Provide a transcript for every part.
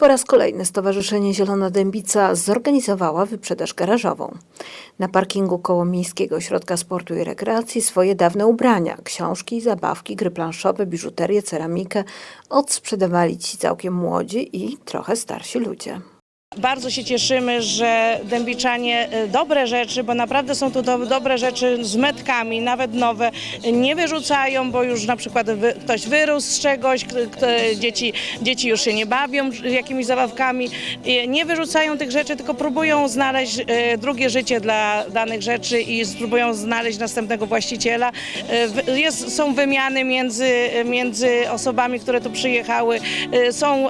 Po raz kolejny Stowarzyszenie Zielona Dębica zorganizowało wyprzedaż garażową. Na parkingu koło Miejskiego Ośrodka Sportu i Rekreacji swoje dawne ubrania, książki, zabawki, gry planszowe, biżuterię, ceramikę odsprzedawali ci całkiem młodzi i trochę starsi ludzie. Bardzo się cieszymy, że dębiczanie e, dobre rzeczy, bo naprawdę są tu do, dobre rzeczy z metkami, nawet nowe, nie wyrzucają, bo już na przykład wy, ktoś wyrósł z czegoś, dzieci, dzieci już się nie bawią jakimiś zabawkami, nie wyrzucają tych rzeczy, tylko próbują znaleźć e, drugie życie dla danych rzeczy i spróbują znaleźć następnego właściciela. E, Jest, są wymiany między, między osobami, które tu przyjechały, są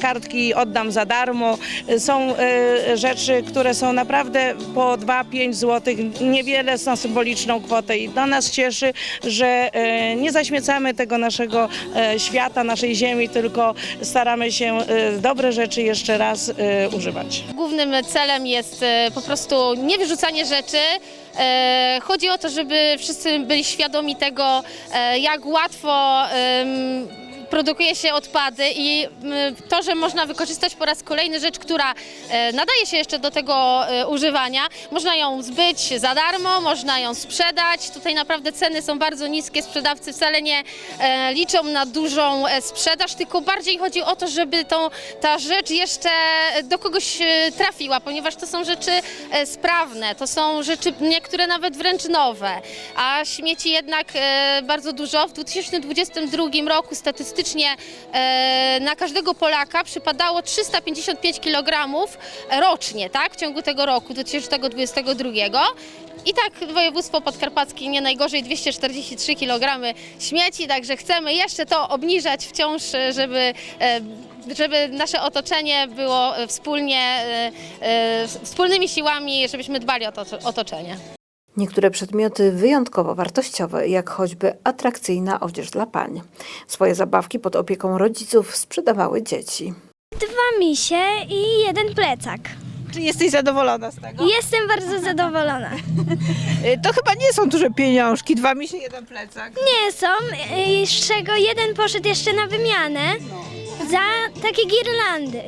kartki oddam za darmo, są e, rzeczy, które są naprawdę po 2-5 zł, niewiele na symboliczną kwotę i to nas cieszy, że e, nie zaśmiecamy tego naszego e, świata, naszej ziemi, tylko staramy się dobre rzeczy jeszcze raz używać. Głównym celem jest po prostu nie wyrzucanie rzeczy. Chodzi o to, żeby wszyscy byli świadomi tego, jak łatwo produkuje się odpady i m, to, że można wykorzystać po raz kolejny rzecz, która e, nadaje się jeszcze do tego e, używania. Można ją zbyć za darmo, można ją sprzedać. Tutaj naprawdę ceny są bardzo niskie. Sprzedawcy wcale nie e, liczą na dużą e, sprzedaż, tylko bardziej chodzi o to, żeby tą, ta rzecz jeszcze do kogoś e, trafiła, ponieważ to są rzeczy e, sprawne, to są rzeczy niektóre nawet wręcz nowe, a śmieci jednak e, bardzo dużo. W 2022 roku statystycznie e, na każdego Polaka przypadało 355 kg rocznie, tak, w ciągu tego roku 2022. I tak województwo podkarpackie nie najgorzej 243 kg śmieci, także chcemy jeszcze to obniżać wciąż, e, żeby, e, żeby nasze otoczenie było wspólnie, wspólnymi siłami, żebyśmy dbali o to otoczenie. Niektóre przedmioty wyjątkowo wartościowe, jak choćby atrakcyjna odzież dla pań. Swoje zabawki pod opieką rodziców sprzedawały dzieci. Dwa misie i jeden plecak. Czy jesteś zadowolona z tego? Jestem bardzo zadowolona. Y, To chyba nie są duże pieniążki, dwa misie, jeden plecak. Nie są, y, z czego jeden poszedł jeszcze na wymianę za takie girlandy.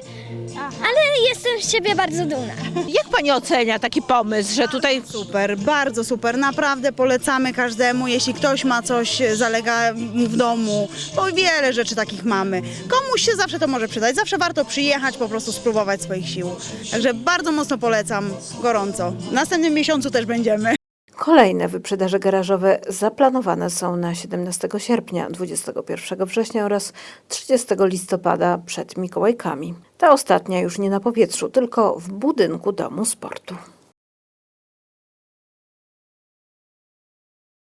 Ale jestem z siebie bardzo dumna. Jak pani ocenia taki pomysł, że tutaj Super, bardzo super. Naprawdę polecamy każdemu, jeśli ktoś ma coś, zalega mu w domu, bo wiele rzeczy takich mamy. Komuś się zawsze to może przydać, zawsze warto przyjechać, po prostu spróbować swoich sił. Także bardzo mocno polecam, gorąco. W następnym miesiącu też będziemy. Kolejne wyprzedaże garażowe zaplanowane są na 17 sierpnia, 21 września oraz 30 listopada przed Mikołajkami. Ta ostatnia już nie na powietrzu, tylko w budynku Domu Sportu.